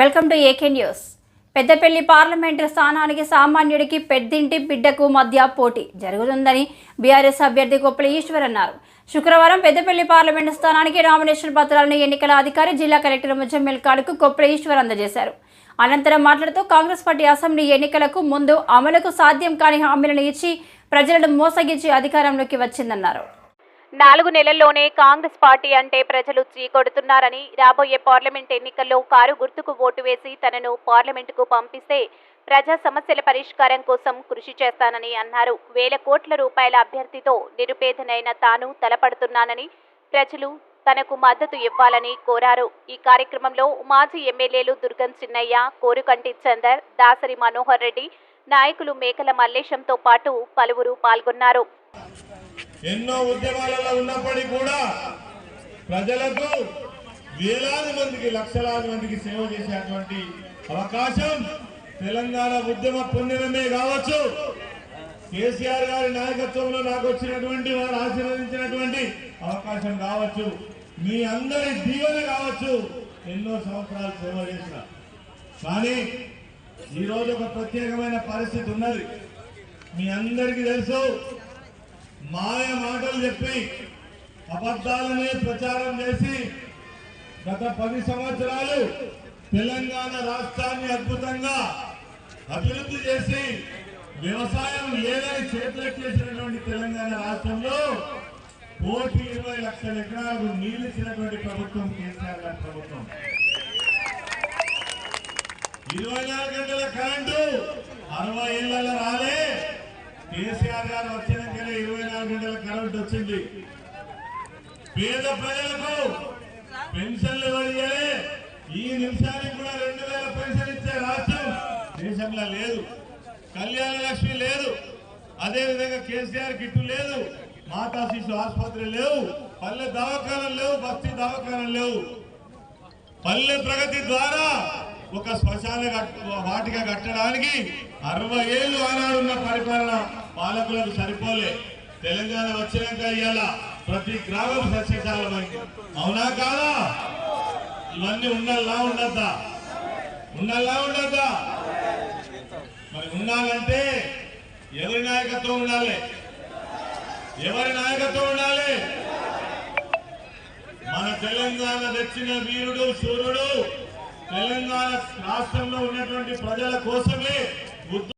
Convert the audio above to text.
Welcome to AK news. Peddapalli parliament స్థానానికి సామాన్యుడికి పెద్దింటి బిడ్డకు మధ్య పోటీ జరుగుతుందని బీఆర్ఎస్ అభ్యర్థి కొప్పల ఈశ్వర్ అన్నారు. శుక్రవారం పెద్దపల్లి పార్లమెంటు స్థానానికి నామినేషన్ పత్రాలను ఎన్నికల అధికారి జిల్లా కలెక్టర్ ముజమ్మిల్ కాడుకు కొప్పల ఈశ్వర్ అందజేశారు. అనంతరం మాట్లాడుతూ కాంగ్రెస్ పార్టీ అసెంబ్లీ ఎన్నికలకు ముందు అమలుకు సాధ్యం కాని హామీలను ఇచ్చి ప్రజలను మోసగించి అధికారంలోకి వచ్చిందన్నారు. నాలుగు నెలల్లోనే కాంగ్రెస్ పార్టీ అంటే ప్రజలు చీకొడుతున్నారని రాబోయే పార్లమెంట్ ఎన్నికల్లో కారు గుర్తుకు ఓటు వేసి తనను పార్లమెంటుకు పంపిస్తే ప్రజా సమస్యల పరిష్కారం కోసం కృషి చేస్తానని అన్నారు. వేల కోట్ల రూపాయల అభ్యర్థితో నిరుపేదనైన తాను తలపడుతున్నానని ప్రజలు తనకు మద్దతు ఇవ్వాలని కోరారు. ఈ కార్యక్రమంలో మాజీ ఎమ్మెల్యేలు దుర్గం చిన్నయ్య కోరుకంటి చందర్ దాసరి మనోహర్ రెడ్డి నాయకులు మేకల మల్లేశంతో పాటు పలువురు పాల్గొన్నారు. ఎన్నో ఉద్యమాలలో ఉన్నప్పటికీ కూడా ప్రజలకు వేలాది మందికి లక్షలాది మందికి సేవ చేసేటువంటి అవకాశం తెలంగాణ ఉద్యమ పుణ్యమే కావచ్చు. కేసీఆర్ గారి నాయకత్వంలో నాకు వచ్చినటువంటి వారు ఆశీర్వదించినటువంటి అవకాశం కావచ్చు. మీ అందరి దీవెన కావచ్చు. ఎన్నో సంవత్సరాలు సేవ చేసిన. కానీ ఈరోజు ఒక ప్రత్యేకమైన పరిస్థితి ఉన్నది. మీ అందరికీ తెలుసు మాయ మాటలు చెప్పి అబద్ధాలనే ప్రచారం చేసి గత పది సంవత్సరాలు తెలంగాణ రాష్ట్రాన్ని అద్భుతంగా అభివృద్ధి చేసి వ్యవసాయం లేదని చేతులెట్టేసినటువంటి తెలంగాణ రాష్ట్రంలో కోటి ఇరవై లక్షల ఎకరాలకు నీళ్ళు ఇచ్చినటువంటి ప్రభుత్వం కేసీఆర్ గారి ప్రభుత్వం. ఇరవై నాలుగు గంటల కరెంటు అరవై ఏళ్ళ రాలే. కేసీఆర్ గారు వచ్చినాకనే ఇరవై నాలుగు గంటల కరెంట్ వచ్చింది. పేద ప్రజలకు పెన్షన్లు ఇవ్వాలి ఈ నిమిషానికి కూడా రెండు వేల పెన్షన్ ఇచ్చే రాష్ట్రం దేశంలో లేదు. కళ్యాణ లక్ష్మి లేదు. అదేవిధంగా కేసీఆర్ కిట్టు లేదు. మాతా శిశు ఆసుపత్రి లేవు. పల్లె దవాఖానం లేవు బస్తీ దవాఖానం లేవు. పల్లె ప్రగతి ద్వారా ఒక శ్మశాన కట్- వాటిక కట్టడానికి అరవై ఏళ్ళు ఆనాడున్న పరిపాలన పాలకులకు సరిపోలే. తెలంగాణ వచ్చినాక ఇవాళ ప్రతి గ్రామం సస్యశాలమైంది అవునా కాదా? ఇవన్నీ ఉండల్లా ఉండద్దా? ఉండల్లా ఉండద్దా? మరి ఉండాలంటే ఎవరి నాయకత్వం ఉండాలి? ఎవరి నాయకత్వం ఉండాలి? మన తెలంగాణ తెచ్చిన వీరుడు సూర్యుడు తెలంగాణ రాష్ట్రంలో ఉన్నటువంటి ప్రజల కోసమే